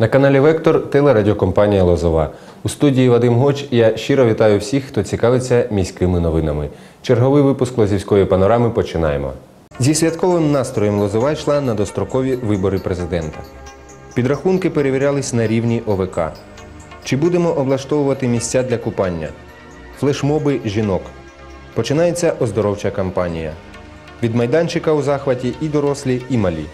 На каналі Вектор телерадіокомпанія Лозова. У студії Вадим Гоч я щиро вітаю всіх, хто цікавиться міськими новинами. Черговий випуск Лозівської панорами починаємо. Зі святковим настроєм Лозова йшла на дострокові вибори президента. Підрахунки перевірялись на рівні ОВК. Чи будемо облаштовувати місця для купання? Флешмоби жінок. Починається оздоровча кампанія. Від майданчика у захваті і дорослі, і малі.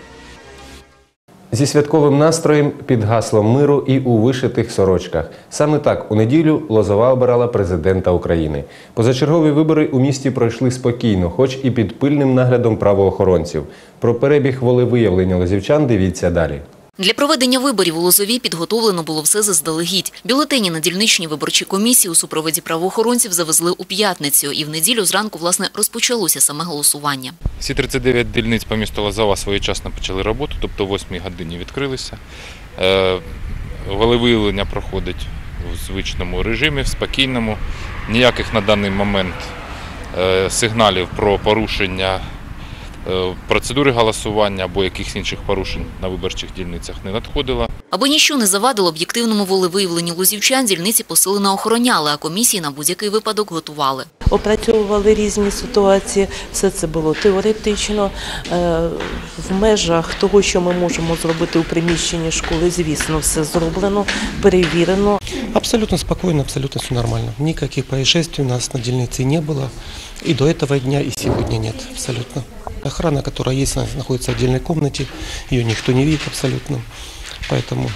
Зі святковим настроєм під гаслом миру і у вишитих сорочках. Саме так у неділю Лозова обирала президента України. Позачергові вибори у місті пройшли спокійно, хоч і під пильним наглядом правоохоронців. Про перебіг волевиявлення лозівчан дивіться далі. Для проведення виборів у Лозові підготовлено було все заздалегідь. Бюлетені на дільничній виборчій комісії у супроводі правоохоронців завезли у п'ятницю, і в неділю зранку власне розпочалося саме голосування. Всі 39 дільниць по місту Лозова своєчасно почали роботу, тобто о 8 годині відкрилися. Е, Волевиявлення проходить у звичному режимі, в спокійному. Ніяких на даний момент е, сигналів про порушення процедури голосування або якихось інших порушень на виборчих дільницях не надходило. Аби ніщо не завадило об'єктивному волевиявленню лозівчан, дільниці посилено охороняли, а комісії на будь-який випадок готували. опрацьовували різні ситуації. Все це було теоретично е, в межах того, що ми можемо зробити у приміщенні школи. Звісно, все зроблено, перевірено. Абсолютно спокойно, абсолютно все нормально. Никаких происшествий у нас на дельнице не было. И до этого дня, и сегодня нет абсолютно. Охрана, которая есть, она находится в отдельной комнате. Ее никто не видит абсолютно. Поэтому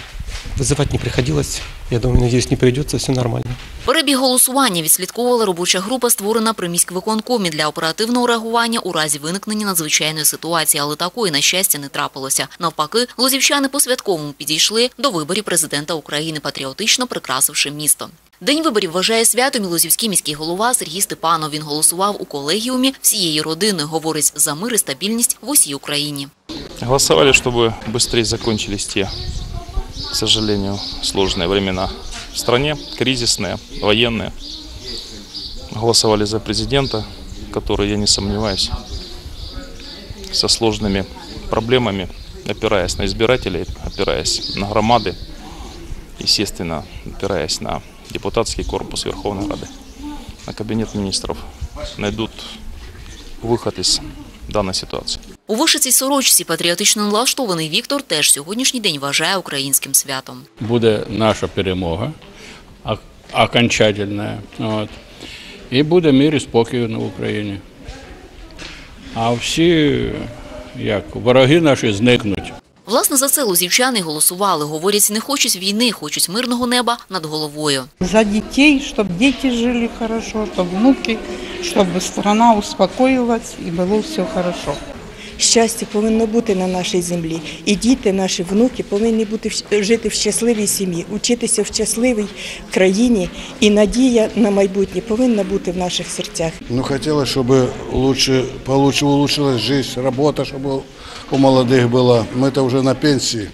вызывать не приходилось. Я думаю, надеюсь, не придется, все нормально. Перебіг голосування відслідковувала робоча група, створена при міськвиконкомі для оперативного реагування у разі виникнення надзвичайної ситуації, але такої, на щастя, не трапилося. Навпаки, лозівчани по-святковому підійшли до виборів президента України, патріотично прикрасивши місто. День виборів вважає святом і лозівський міський голова Сергій Степанов. Він голосував у колегіумі всієї родини, говорить за мир і стабільність в усій Україні. Голосовали, чтобы быстрее закончились те, к сожалению, сложные времена в стране, кризисные, военные. Голосовали за президента, который, я не сомневаюсь, со сложными проблемами, опираясь на избирателей, опираясь на громады, естественно, опираясь на депутатский корпус Верховной Рады, на кабинет министров, найдут выход из данной ситуации. У вишитій сорочці патріотично налаштований Віктор теж сьогоднішній день вважає українським святом. буде наша перемога ок- окончательна. От. І буде мир і спокій на Україні. А всі як вороги наші зникнуть. Власне, за це лузівчани голосували. Говорять, не хочуть війни, хочуть мирного неба над головою. за детей, чтобы дети жили хорошо, чтобы внуки, чтобы страна успокоилась и было все хорошо. Щастя повинно бути на нашій землі, і діти, наші внуки повинні бути в- жити в щасливій сім'ї, учитися в щасливій країні, і надія на майбутнє повинна бути в наших серцях. Ну, хотелось, чтобы лучше, получше улучшилась жизнь, работа, чтобы у молодых была. Мы-то уже на пенсии.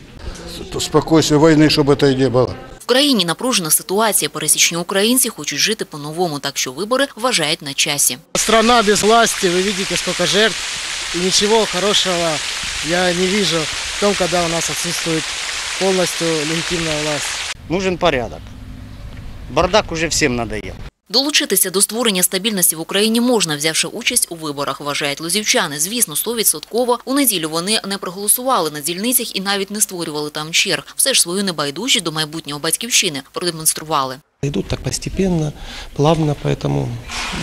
Спокойствие войны, чтобы это и не было. В країні напружена ситуація. Пересічні українці хочуть жити по-новому, так що вибори вважають на часі. Страна без власти, вы видите, сколько жертв. И ничего хорошего я не вижу в том, когда у нас отсутствует полностью легитимная власть. Нужен порядок. Бардак уже всем надоел. Долучитися до створення стабільності в Україні можна, взявши участь у виборах, вважають лозівчани. Звісно, стовідсотково у неділю вони не проголосували на дільницях і навіть не створювали там черг. Все ж свою небайдужість до майбутнього батьківщини продемонстрували. Идут так постепенно, плавно, поэтому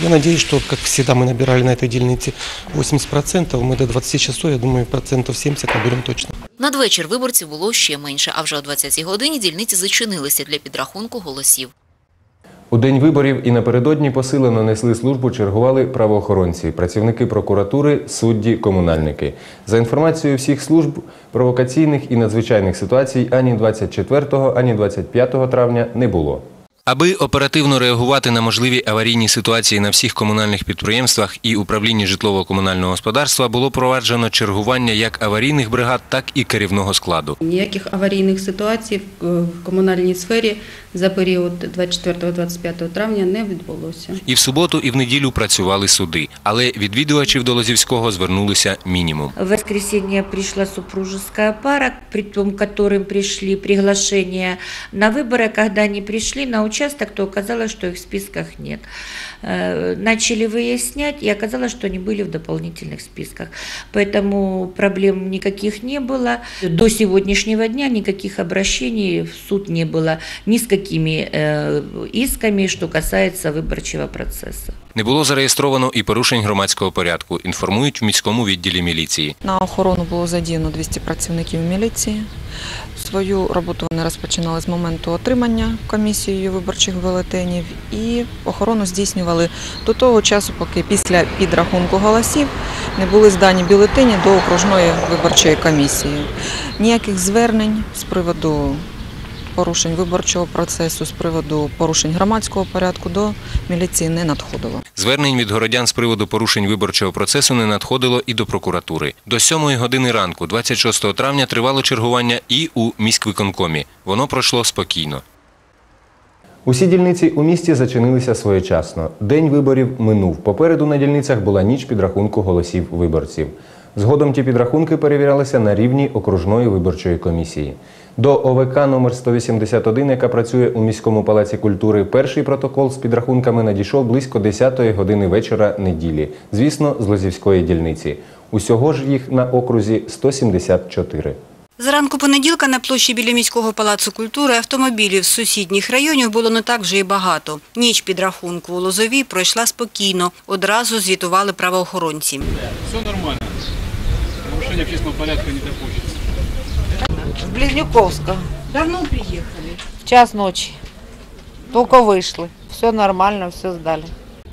я надеюсь, что, как всегда, мы набирали на этой дельнице 80%, мы до 20 часов, я думаю, процентов 70 наберем точно. Надвечір виборців було ще менше, а вже о 20-й годині дільниці зачинилися для підрахунку голосів. У день виборів і напередодні посилено несли службу, чергували правоохоронці, працівники прокуратури, судді, комунальники. За інформацією всіх служб, провокаційних і надзвичайних ситуацій ані 24, ані 25 травня не було. Аби оперативно реагувати на можливі аварійні ситуації на всіх комунальних підприємствах і управлінні житлово-комунального господарства було проваджено чергування як аварійних бригад, так і керівного складу. Ніяких аварійних ситуацій в в комунальній сфері за період 24-25 травня не відбулося. І в суботу, і в неділю працювали суди, але відвідувачів до Лозівського звернулися мінімум. В воскресенье пришла супружеская пара, при том, которым пришли приглашения на выборы. Когда они пришли на участок, то оказалось, что их в списках нет. Э, Начали выяснять, и оказалось, что они были в дополнительных списках. Поэтому проблем никаких не было. До сегодняшнего дня никаких обращений в суд не было ни с какими э, исками, что касается выборчего процесса. Не було зареєстровано і порушень громадського порядку, інформують в міському відділі міліції. На охорону було задіяно 200 працівників міліції. Свою роботу вони розпочинали з моменту отримання комісією виборчих бюлетенів і охорону здійснювали до того часу, поки після підрахунку голосів не були здані бюлетені до окружної виборчої комісії. Ніяких звернень з приводу порушень виборчого процесу, з приводу порушень громадського порядку до міліції не надходило. Звернень від городян з приводу порушень виборчого процесу не надходило і до прокуратури. До 7 години ранку, 26 травня, тривало чергування і у міськвиконкомі. Воно пройшло спокійно. Усі дільниці у місті зачинилися своєчасно. День виборів минув. Попереду на дільницях була ніч підрахунку голосів виборців. Згодом ті підрахунки перевірялися на рівні окружної виборчої комісії. До ОВК номер 181, яка працює у міському палаці культури, перший протокол з підрахунками надійшов близько 10-ї години вечора неділі, звісно, з Лозівської дільниці. Усього ж їх на окрузі 174. Зранку понеділка на площі біля міського палацу культури автомобілів з сусідніх районів було не так вже й багато. Ніч підрахунку у Лозовій пройшла спокійно. Одразу звітували правоохоронці. Все нормально. Нарушение общественного порядка не допущено. С Близнюковска. Давно приїхали. В час ночи. Только вийшли. Все нормально, все здали.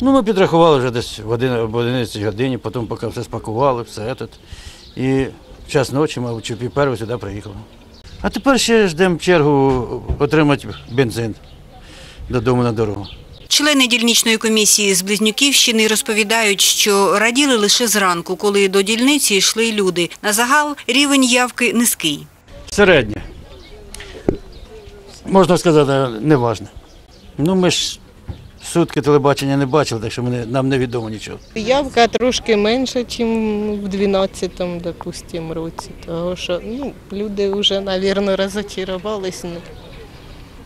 Ну, ми підрахували вже десь в 11 11 годині, потім поки все спакували, все этот. І в час ночі, мабуть, чи пів першого сюди приїхали. А тепер ще ждемо чергу отримати бензин додому на дорогу. Члени дільничної комісії з Близнюківщини розповідають, що раділи лише зранку, коли до дільниці йшли люди. На загал рівень явки низький. Середнє. Можна сказати, неважне. Ну, ми ж сутки телебачення не бачили, так що ми не- нам невідомо нічого. Явка трошки менша, ніж в 12-му, допустим, році. Тому що ну, люди вже, мабуть, розочарувалися. Ну,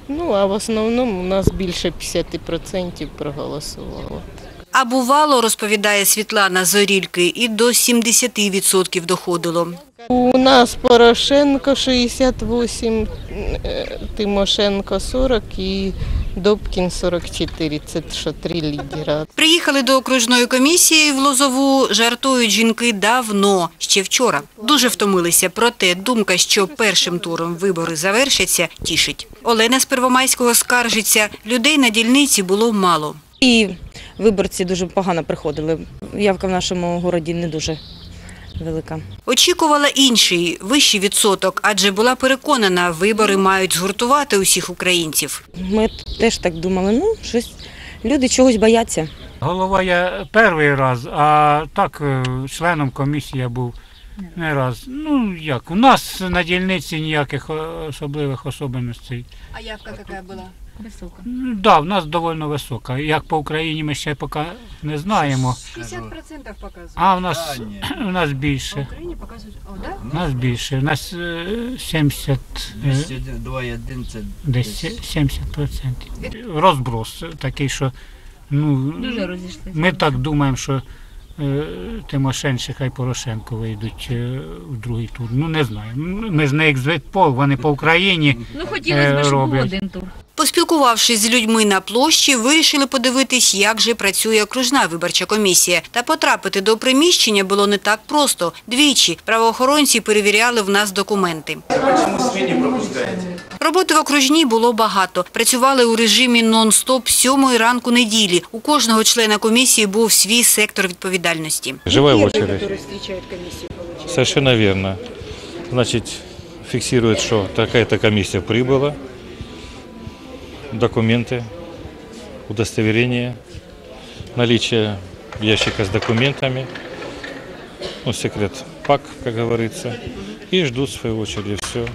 Ну, а в основному у нас більше 50% проголосувало. А бувало, розповідає Світлана Зорільки, і до 70% доходило. У нас Порошенко 68, е, Тимошенко 40 і Добкін 44. Це що три лідера. Приїхали до окружної комісії в Лозову, жартують жінки давно, ще вчора. Дуже втомилися, проте думка, що першим туром вибори завершаться, тішить. Олена з Первомайського скаржиться, людей на дільниці було мало. І виборці дуже погано приходили. Явка в нашому городі не дуже велика. Очікувала інший, вищий відсоток, адже була переконана, вибори мають згуртувати усіх українців. Ми теж так думали, ну щось люди чогось бояться. Голова я перший раз, а так е, членом комісії я був не раз. Ну як, у нас на дільниці ніяких е, особливих особливостей. А явка яка була? Висока. Ну, да, в нас доволі висока. Як по Україні ми ще поки не знаємо. 60% показує. А в нас, у нас більше. По Україні показують, о, да? У нас більше. У нас е, 70, е, 2,1 це десь 70%. Розброс такий, що ну, Дуже розійшлися. ми так думаємо, що е, Тимошенко хай Порошенко вийдуть е, в другий тур. Ну не знаю. Ми ж не екзитпол, вони по Україні Ну, хотілося б, е, один тур. Поспілкувавшись з людьми на площі, вирішили подивитись, як же працює окружна виборча комісія. Та потрапити до приміщення було не так просто. Двічі правоохоронці перевіряли в нас документи. Чому свині пропускаєте? Роботи в окружній було багато. Працювали у режимі нон-стоп сьомої ранку неділі. У кожного члена комісії був свій сектор відповідальності. Живая очередь. Совершенно верно. Значит, фиксирует, что такая-то комиссия прибыла. документы, удостоверение, наличие ящика с документами, ну, секрет ПАК, как говорится, и ждут в свою очередь все.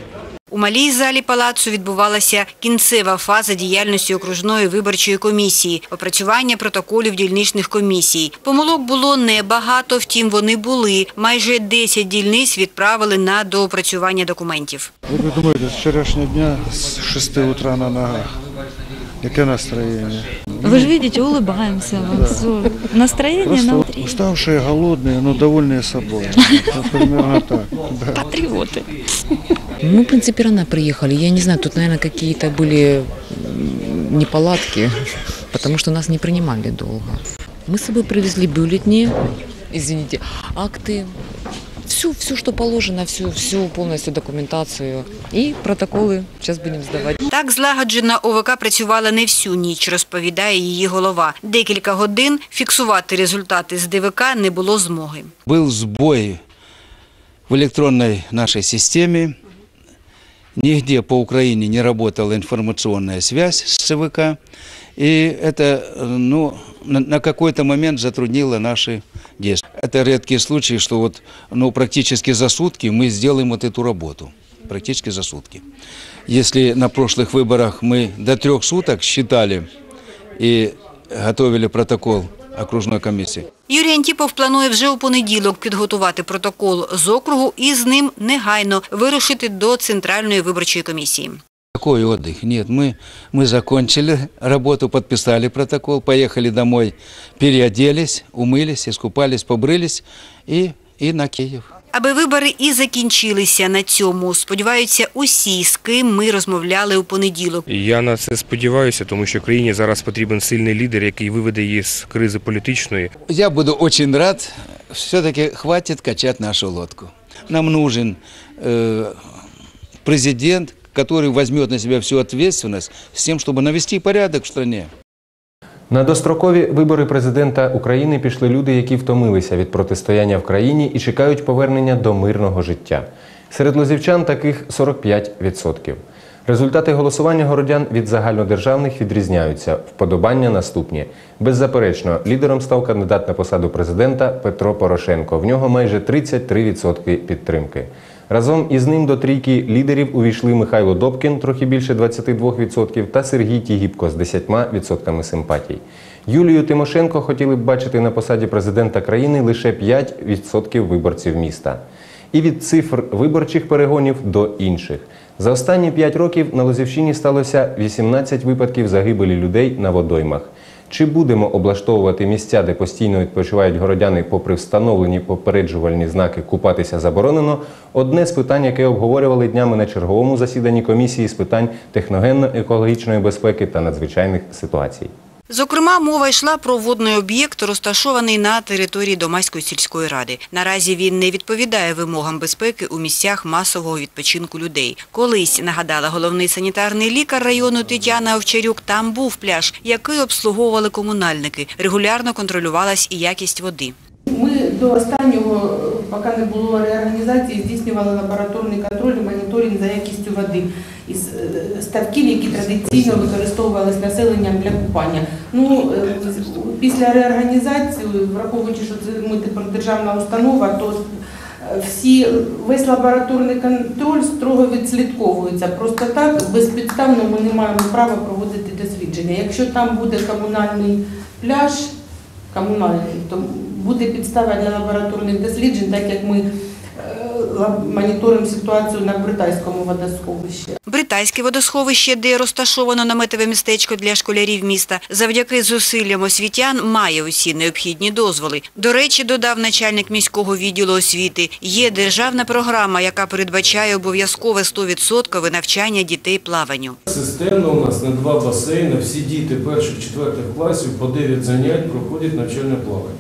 У малій залі палацу відбувалася кінцева фаза діяльності окружної виборчої комісії, опрацювання протоколів дільничних комісій. Помилок було небагато, втім вони були. Майже 10 дільниць відправили на доопрацювання документів. Ви думаєте, з вчорашнього дня з 6 утра на ногах? Яке настроєння? Вы же видите, улыбаемся. Да. Всё. Настроение на Просто уставшие, голодные, но довольные собой. Вот Примерно так. Да. Патриоты. Мы, в принципе, рано приехали. Я не знаю, тут, наверное, какие-то были м, неполадки, потому что нас не принимали долго. Мы с собой привезли бюллетни, извините, акты, все, все, что положено, всю, всю полностью документацию и протоколы. Сейчас будем сдавать. Так злагоджена ОВК працювала не всю ніч, розповідає її голова. Декілька годин фіксувати результати з ДВК не було змоги. Был сбой в электронной нашей системе. Нигде по Украине не работала информационная связь с ЦВК. И это э, ну, на, на какой-то момент затруднило наши действия. Это редкие случаи, что вот, ну, практически за сутки мы сделаем вот эту работу. Практически за сутки. Если на прошлых выборах мы до трех суток считали и готовили протокол окружной комиссии, Юрій Антіпов планує вже у понеділок підготувати протокол з округу і з ним негайно вирушити до Центральної виборчої комісії. Какой отдых? Нет, мы, мы закончили работу, подписали протокол, поехали домой, переоделись, умылись, искупались, побрылись и, и на Киев. Аби вибори і закінчилися на цьому, сподіваються усі, з ким ми розмовляли у понеділок. Я на це сподіваюся, тому що країні зараз потрібен сильний лідер, який виведе її з кризи політичної. Я буду очень рад, все-таки хватит качать нашу лодку. Нам нужен э, президент, который возьмет на себя всю ответственность с тем, чтобы навести порядок в стране. На дострокові вибори президента України пішли люди, які втомилися від протистояння в країні і чекають повернення до мирного життя. Серед лозівчан таких 45%. Результати голосування городян від загальнодержавних відрізняються. Вподобання наступні. Беззаперечно, лідером став кандидат на посаду президента Петро Порошенко. В нього майже 33% підтримки. Разом із ним до трійки лідерів увійшли Михайло Добкін, трохи більше 22%, та Сергій Тігіпко з 10% симпатій. Юлію Тимошенко хотіли б бачити на посаді президента країни лише 5% виборців міста. І від цифр виборчих перегонів до інших. За останні 5 років на Лозівщині сталося 18 випадків загибелі людей на водоймах. Чи будемо облаштовувати місця, де постійно відпочивають городяни, попри встановлені попереджувальні знаки купатися заборонено? Одне з питань, яке обговорювали днями на черговому засіданні комісії з питань техногенно-екологічної безпеки та надзвичайних ситуацій. Зокрема, мова йшла про водний об'єкт, розташований на території Домаської сільської ради. Наразі він не відповідає вимогам безпеки у місцях масового відпочинку людей. Колись, нагадала головний санітарний лікар району Тетяна Овчарюк, там був пляж, який обслуговували комунальники. Регулярно контролювалась і якість води. Ми до останнього, поки не було реорганізації, здійснювали лабораторний контроль і моніторинг за якістю води із е, ставків, які традиційно використовувалися населенням для купання. Ну, е, після реорганізації, враховуючи, що це ми тепер державна установа, то е, всі весь лабораторний контроль строго відслідковується. Просто так безпідставно ми не маємо права проводити дослідження. Якщо там буде комунальний пляж, комунальний, то буде підстава для лабораторних досліджень, так як ми е, моніторимо ситуацію на Бритайському водосховищі. Бритайське водосховище, де розташовано наметове містечко для школярів міста, завдяки зусиллям освітян має усі необхідні дозволи. До речі, додав начальник міського відділу освіти, є державна програма, яка передбачає обов'язкове 100% навчання дітей плаванню. Системно у нас на два басейни всі діти перших четвертих класів по 9 занять проходять навчальне плавання.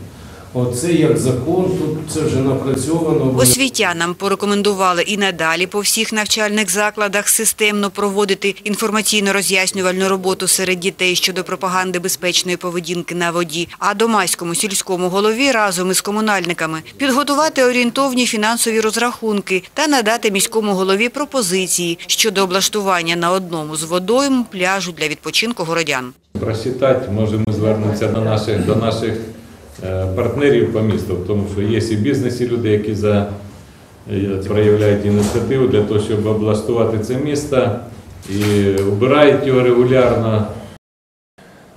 Оце як закон, тут це вже напрацьовано. Освітянам порекомендували і надалі по всіх навчальних закладах системно проводити інформаційно-роз'яснювальну роботу серед дітей щодо пропаганди безпечної поведінки на воді, а домаському сільському голові разом із комунальниками підготувати орієнтовні фінансові розрахунки та надати міському голові пропозиції щодо облаштування на одному з водойм пляжу для відпочинку городян. просчитати, може ми звернемося до наших, до наших партнерів по місту, тому що є і в бізнесі люди, які за, е, проявляють ініціативу для того, щоб облаштувати це місто і убирають його регулярно.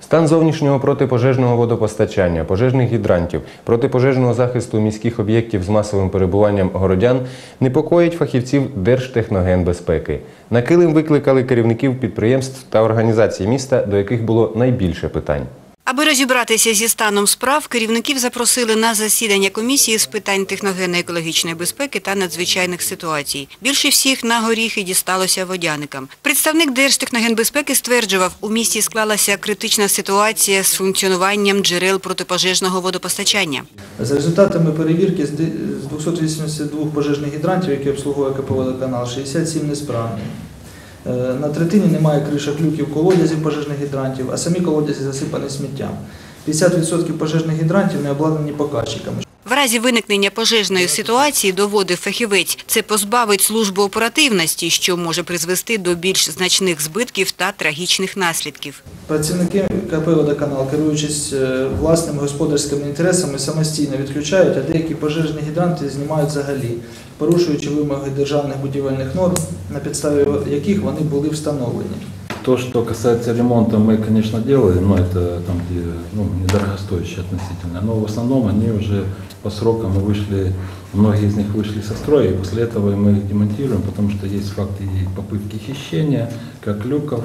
Стан зовнішнього протипожежного водопостачання, пожежних гідрантів, протипожежного захисту міських об'єктів з масовим перебуванням городян непокоїть фахівців Держтехногенбезпеки. На килим викликали керівників підприємств та організацій міста, до яких було найбільше питань. Аби розібратися зі станом справ, керівників запросили на засідання комісії з питань техногенно-екологічної безпеки та надзвичайних ситуацій. Більше всіх на горіхи дісталося водяникам. Представник Держтехногенбезпеки стверджував, у місті склалася критична ситуація з функціонуванням джерел протипожежного водопостачання. За результатами перевірки з ди- з 282 пожежних гідрантів, які обслуговує КП «Водоканал», 67 несправні. Е, На третині немає кришок люків колодязів пожежних гідрантів, а самі колодязі засипані сміттям. 50% пожежних гідрантів не обладнані покажчиками. В разі виникнення пожежної ситуації, доводив фахівець, це позбавить службу оперативності, що може призвести до більш значних збитків та трагічних наслідків. Працівники КП «Водоканал», керуючись е, власними господарськими інтересами, самостійно відключають, а деякі пожежні гідранти знімають взагалі, порушуючи вимоги державних будівельних норм, на підставі яких вони були встановлені. То, что касается ремонта, мы, конечно, делаем, но это там, где ну, недорогостоящие относительно. Но в основном они уже по срокам вышли, многие из них вышли со строя, и после этого мы их демонтируем, потому что есть факты попытки хищения, как люков,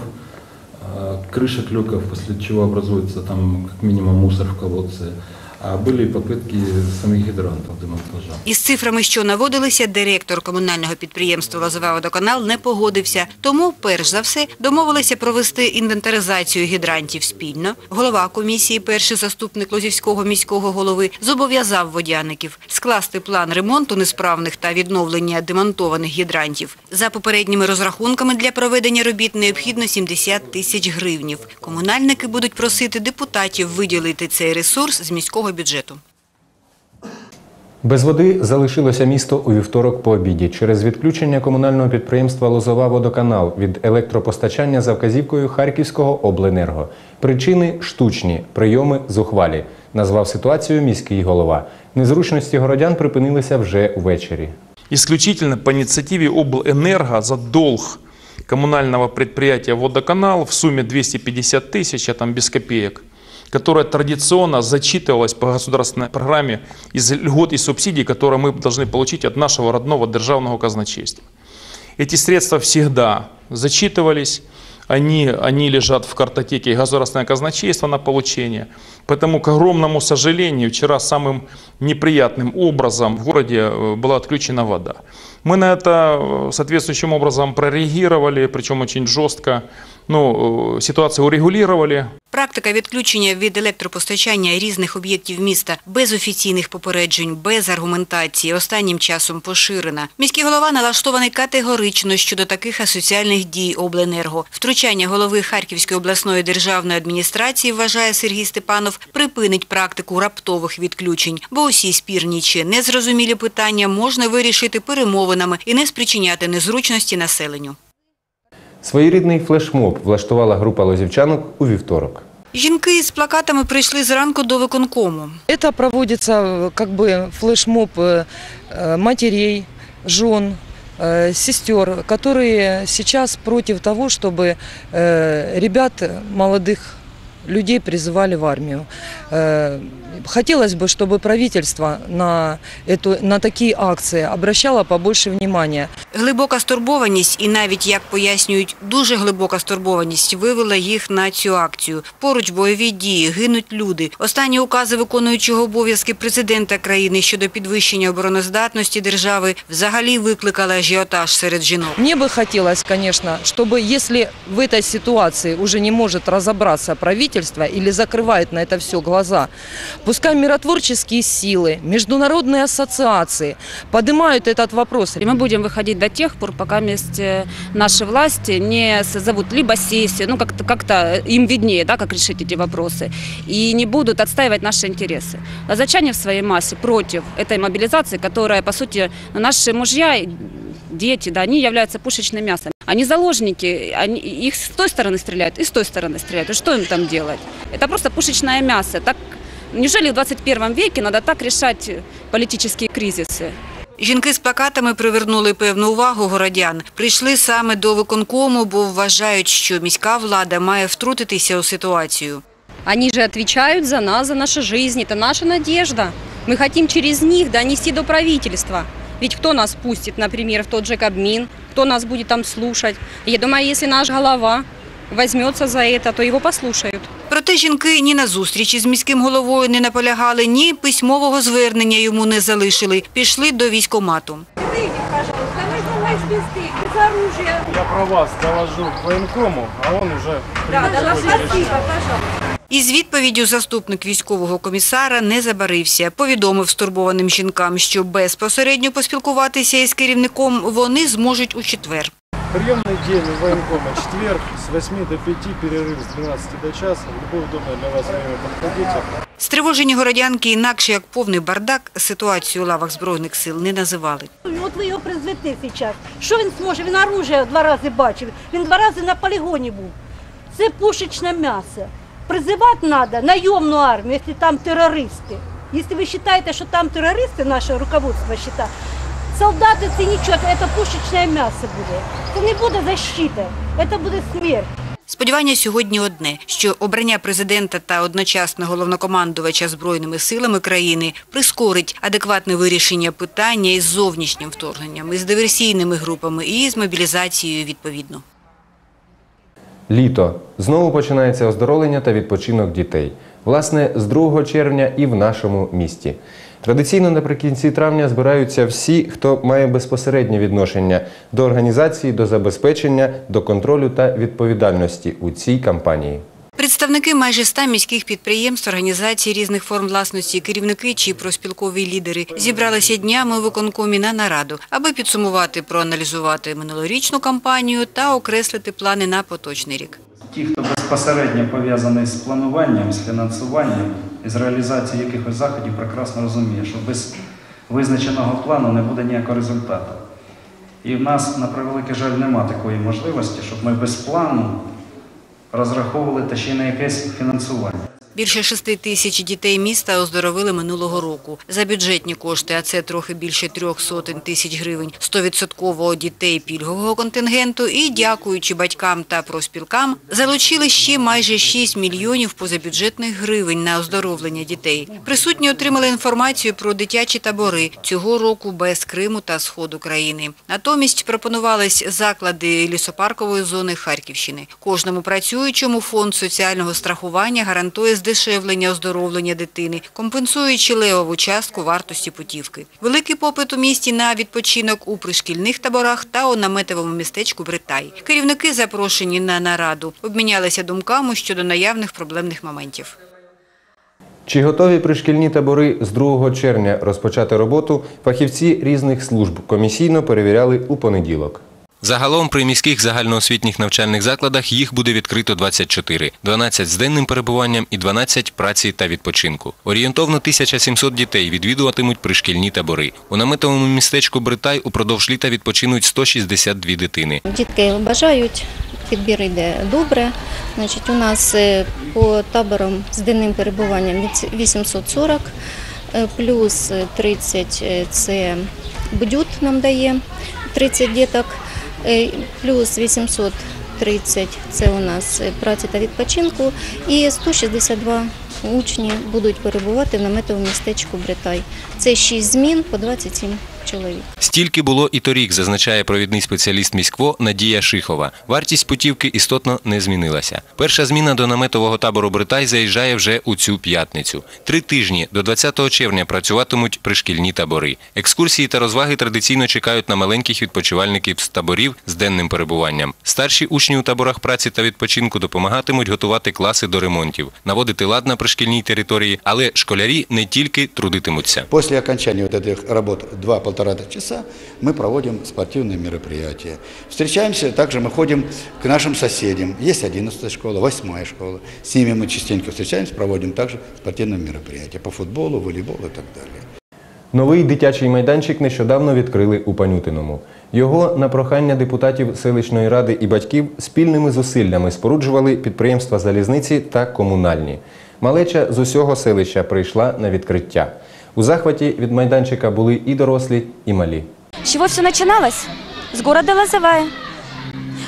а, крышек люков, после чего образуется там как минимум мусор в колодце. А были и попытки самих гидрантов демонтажа. Із цифрами, що наводилися, директор комунального підприємства «Лозова водоканал» не погодився. Тому, перш за все, домовилися провести інвентаризацію гідрантів спільно. Голова комісії, перший заступник Лозівського міського голови, зобов'язав водяників скласти план ремонту несправних та відновлення демонтованих гідрантів. За попередніми розрахунками для проведення робіт необхідно 70 тисяч гривнів. Комунальники будуть просити депутатів виділити цей ресурс з міського бюджету. Без води залишилося місто у вівторок по обіді через відключення комунального підприємства Лозова водоканал від електропостачання за вказівкою Харківського обленерго. Причини штучні, прийоми зухвалі, назвав ситуацію міський голова. Незручності городян припинилися вже ввечері. исключительно по инициативе облэнерго за долг коммунального предприятия «Водоканал» в сумме 250 тысяч, а там без копеек, которая традиционно зачитывалась по государственной программе из льгот и субсидий, которые мы должны получить от нашего родного державного казначейства. Эти средства всегда зачитывались, они, они лежат в картотеке государственного казначейства на получение. Поэтому, к огромному сожалению, вчера самым неприятным образом в городе э, была отключена вода. Мы на это э, соответствующим образом прореагировали, причем очень жестко. Ну, э, ситуацию урегулировали, Практика відключення від електропостачання різних об'єктів міста без офіційних попереджень, без аргументації останнім часом поширена. Міський голова налаштований категорично щодо таких асоціальних дій обленерго. Втручання голови Харківської обласної державної адміністрації, вважає Сергій Степанов, припинить практику раптових відключень, бо усі спірні чи незрозумілі питання можна вирішити перемовинами і не спричиняти незручності населенню. Своєрідний флешмоб влаштувала група лозівчанок у вівторок. Жінки з плакатами прийшли зранку до виконкому. Это проводится э, как бы флешмоб э, э, матерей, жен, э, сестер, которые сейчас против того, чтобы э, ребят молодых людей призывали в армию. Э, Хотелось бы, чтобы правительство на, эту, на такие акции обращало побольше внимания. Глибока стурбованість і навіть, як пояснюють, дуже глибока стурбованість вивела їх на цю акцію. Поруч бойові дії, гинуть люди. Останні укази виконуючого обов'язки президента країни щодо підвищення обороноздатності держави взагалі викликали ажіотаж серед жінок. Мне бы хотелось, конечно, чтобы если в этой ситуации уже не может разобраться правительство или закрывает на это все глаза, Пускай миротворческие силы, международные ассоциации поднимают этот вопрос. И мы будем выходить до тех пор, пока вместе наши власти не созовут либо сессию, ну как-то как им виднее, да, как решить эти вопросы, и не будут отстаивать наши интересы. Азачане в своей массе против этой мобилизации, которая, по сути, наши мужья, дети, да, они являются пушечным мясом. Они заложники, они, их с той стороны стреляют и с той стороны стреляют. И что им там делать? Это просто пушечное мясо. Так, неужели в 21 веке надо так решать политические кризисы? Жінки з плакатами привернули певну увагу городян. Прийшли саме до виконкому, бо вважають, що міська влада має втрутитися у ситуацію. Они же отвечают за нас, за наши жизни. Это наша надежда. Мы хотим через них донести до правительства. Ведь кто нас пустит, например, в тот же Кабмин? Кто нас будет там слушать? Я думаю, если наш голова возьмется за это, то его послушают. Проте жінки ні на зустрічі з міським головою не наполягали, ні письмового звернення йому не залишили. Пішли до військкомату. Я про вас доложу к военкому, а он уже... Із відповіддю заступник військового комісара не забарився. Повідомив стурбованим жінкам, що безпосередньо поспілкуватися із керівником вони зможуть у четвер. Приемный день у военкома четверг с 8 до 5, перерыв с 12 до часа. В любое удобное для вас время подходите. Стривожені городянки інакше як повний бардак ситуацію у лавах Збройних сил не називали. От ви його призвете зараз. Що він зможе? Він оружие два рази бачив. Він два рази на полігоні був. Це пушечне м'ясо. Призивати треба найомну армію, якщо там терористи. Якщо ви вважаєте, що там терористи, наше руководство вважає, солдати це нічого, це пушечне м'ясо буде. Це не буде защита, це буде смерть. Сподівання сьогодні одне, що обрання президента та одночасно головнокомандувача Збройними силами країни прискорить адекватне вирішення питання із зовнішнім вторгненням, із диверсійними групами і з мобілізацією відповідно. Літо знову починається оздоровлення та відпочинок дітей. Власне, з 2 червня і в нашому місті. Традиційно наприкінці травня збираються всі, хто має безпосереднє відношення до організації, до забезпечення, до контролю та відповідальності у цій кампанії. Представники майже ста міських підприємств, організацій різних форм власності, керівники чи проспілкові лідери зібралися днями у виконкомі на нараду, аби підсумувати, проаналізувати минулорічну кампанію та окреслити плани на поточний рік. Ті, хто безпосередньо пов'язаний з плануванням, з фінансуванням і з реалізацією якихось заходів, прекрасно розуміє, що без визначеного плану не буде ніякого результату. І в нас, на превеликий жаль, нема такої можливості, щоб ми без плану розраховували та ще й на якесь фінансування. Більше шести тисяч дітей міста оздоровили минулого року. За бюджетні кошти, а це трохи більше трьох сотень тисяч гривень, стовідсотково дітей пільгового контингенту і, дякуючи батькам та проспілкам, залучили ще майже 6 мільйонів позабюджетних гривень на оздоровлення дітей. Присутні отримали інформацію про дитячі табори цього року без Криму та Сходу країни. Натомість пропонувались заклади лісопаркової зони Харківщини. Кожному працюючому фонд соціального страхування гарантує здешевлення оздоровлення дитини, компенсуючи левову частку вартості путівки. Великий попит у місті на відпочинок у пришкільних таборах та у наметовому містечку Бритай. Керівники запрошені на нараду, обмінялися думками щодо наявних проблемних моментів. Чи готові пришкільні табори з 2 червня розпочати роботу, фахівці різних служб комісійно перевіряли у понеділок. Загалом при міських загальноосвітніх навчальних закладах їх буде відкрито 24, 12 з денним перебуванням і 12 праці та відпочинку. Орієнтовно 1700 дітей відвідуватимуть пришкільні табори. У наметовому містечку Бритай упродовж літа відпочинуть 162 дитини. Дітки бажають, підбір йде добре. Значить, у нас е, по таборам з денним перебуванням 840, е, плюс 30 – це бдют нам дає 30 діток, е, плюс 830 – це у нас праці та відпочинку, і 162 учні будуть перебувати в наметовому містечку Бритай. Це 6 змін по 27 чоловік. Стільки було і торік, зазначає провідний спеціаліст міськво Надія Шихова. Вартість путівки істотно не змінилася. Перша зміна до наметового табору Бритай заїжджає вже у цю п'ятницю. Три тижні до 20 червня працюватимуть пришкільні табори. Екскурсії та розваги традиційно чекають на маленьких відпочивальників з таборів з денним перебуванням. Старші учні у таборах праці та відпочинку допомагатимуть готувати класи до ремонтів, наводити лад на пришкільній території, але школярі не тільки трудитимуться. Після окончання цих робот 2 полтора часа мы проводим спортивные мероприятия. Встречаемся, также мы ходим к нашим соседям. Есть 11 школа, 8 школа. С ними мы частенько встречаемся, проводим также спортивные мероприятия по футболу, волейболу и так далее. Новий дитячий майданчик нещодавно відкрили у Панютиному. Його на прохання депутатів селищної ради і батьків спільними зусиллями споруджували підприємства залізниці та комунальні. Малеча з усього селища прийшла на відкриття. У захваті від майданчика були і дорослі, і малі. С чего все начиналось? С города Лозовая.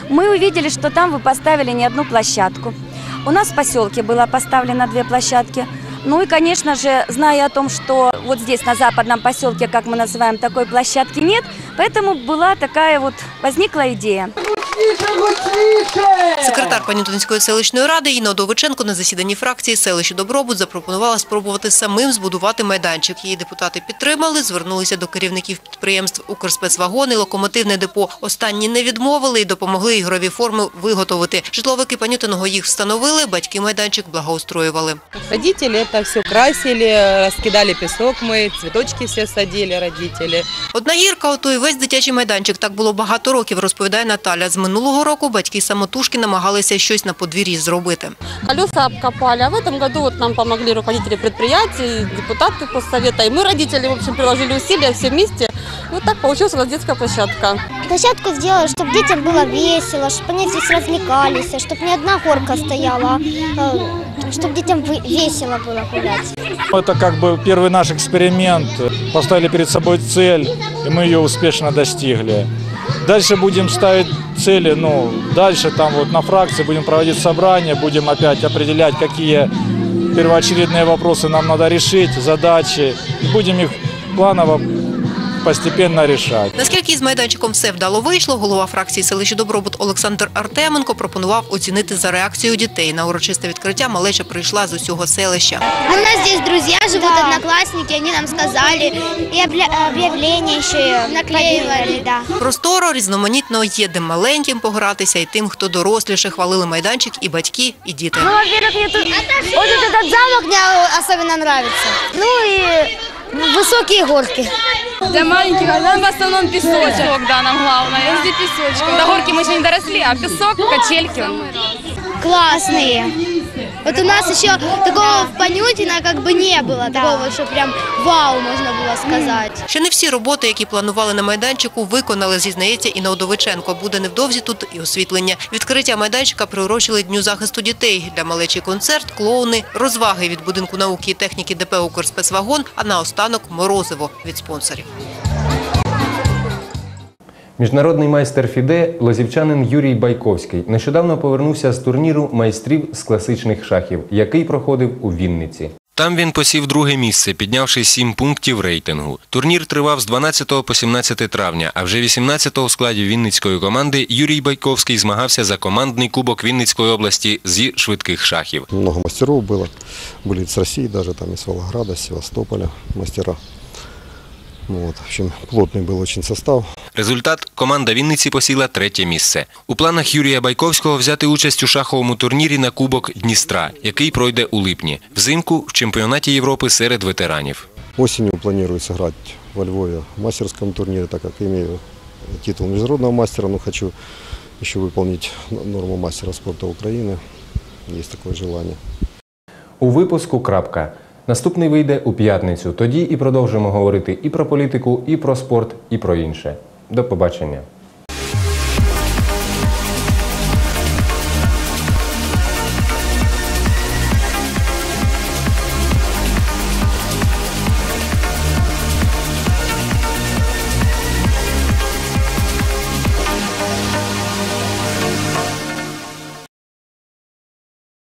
Мы увидели, что там вы поставили не одну площадку. У нас в поселке было поставлено две площадки. Ну и, конечно же, зная о том, что вот здесь, на западном поселке, как мы называем, такой площадки нет, поэтому была такая вот, возникла идея. Секретар Панютинської селищної ради Інна Довиченко на засіданні фракції селищі Добробут запропонувала спробувати самим збудувати майданчик. Її депутати підтримали, звернулися до керівників підприємств «Укрспецвагони», «Локомотивне депо». Останні не відмовили і допомогли ігрові форми виготовити. Житловики Панютиного їх встановили, батьки майданчик благоустроювали. Родители это все красили, раскидали песок мы, цветочки все садили родители. Одна гірка, ото і весь дитячий майданчик. Так було багато років, розповідає Наталя. З минулого року батьки самотужки намагалися щось на подвір'ї зробити. Колеса обкопали, а в этом году вот нам помогли руководители предприятий, депутаты постсовета, и мы, родители, в общем, приложили усилия все вместе. Вот так получилась у нас детская площадка. Площадку сделали, чтобы детям было весело, чтобы они здесь развлекались, чтобы не одна горка стояла, чтобы детям весело было гулять. Это как бы первый наш эксперимент. Поставили перед собой цель, и мы ее успешно достигли. Дальше будем ставить цели, ну, дальше там вот на фракции будем проводить собрания, будем опять определять, какие первоочередные вопросы нам надо решить, задачи, будем их планово постепенно решать. Наскільки із майданчиком все вдало вийшло, голова фракції селища Добробут Олександр Артеменко пропонував оцінити за реакцією дітей. На урочисте відкриття малеча прийшла з усього селища. У нас здесь друзья живут, одноклассники, они нам сказали, и обля- объявления еще наклеивали, да. Просторо, різноманітно є де маленьким погратися, і тим, хто доросліше хвалили майданчик, і батьки, і діти. Ну, во-первых, мне тут, вот этот замок мне особенно нравится. Ну и высокие горки. Для маленьких, нам в основном песочек, да, нам главное. Везде песочек. До горки мы еще не доросли, а песок, качельки. Классные. Вот у нас еще такого в Панютино как бы не было, такого, что прям вау, можно было сказать. Ще не всі роботи, які планували на майданчику, виконали, зізнається Інна Удовиченко. Буде невдовзі тут і освітлення. Відкриття майданчика приурочили Дню захисту дітей. Для малечий концерт, клоуни, розваги від будинку науки і техніки ДП «Укрспецвагон», а наостанок – морозиво від спонсорів. Міжнародний майстер Фіде, лозівчанин Юрій Байковський, нещодавно повернувся з турніру майстрів з класичних шахів, який проходив у Вінниці. Там він посів друге місце, піднявши сім пунктів рейтингу. Турнір тривав з 12 по 17 травня, а вже 18 у складі Вінницької команди Юрій Байковський змагався за командний кубок Вінницької області зі швидких шахів. Много мастеров было. Были с России даже, там из Волгограда, с Севастополя мастера. Вот, в общем, плотный был очень состав. Результат – команда Вінниці посіла третє місце. У планах Юрія Байковського взяти участь у шаховому турнірі на Кубок Дністра, який пройде у липні. Взимку в чемпіонаті Європи серед ветеранів. Осенью планирую сыграть во Львове в мастерском турнире, так как имею титул международного мастера, но хочу еще выполнить норму мастера спорта Украины. Есть такое желание. У випуску крапка. Наступний вийде у п'ятницю. Тоді і продовжимо говорити і про політику, і про спорт, і про інше. До побачення.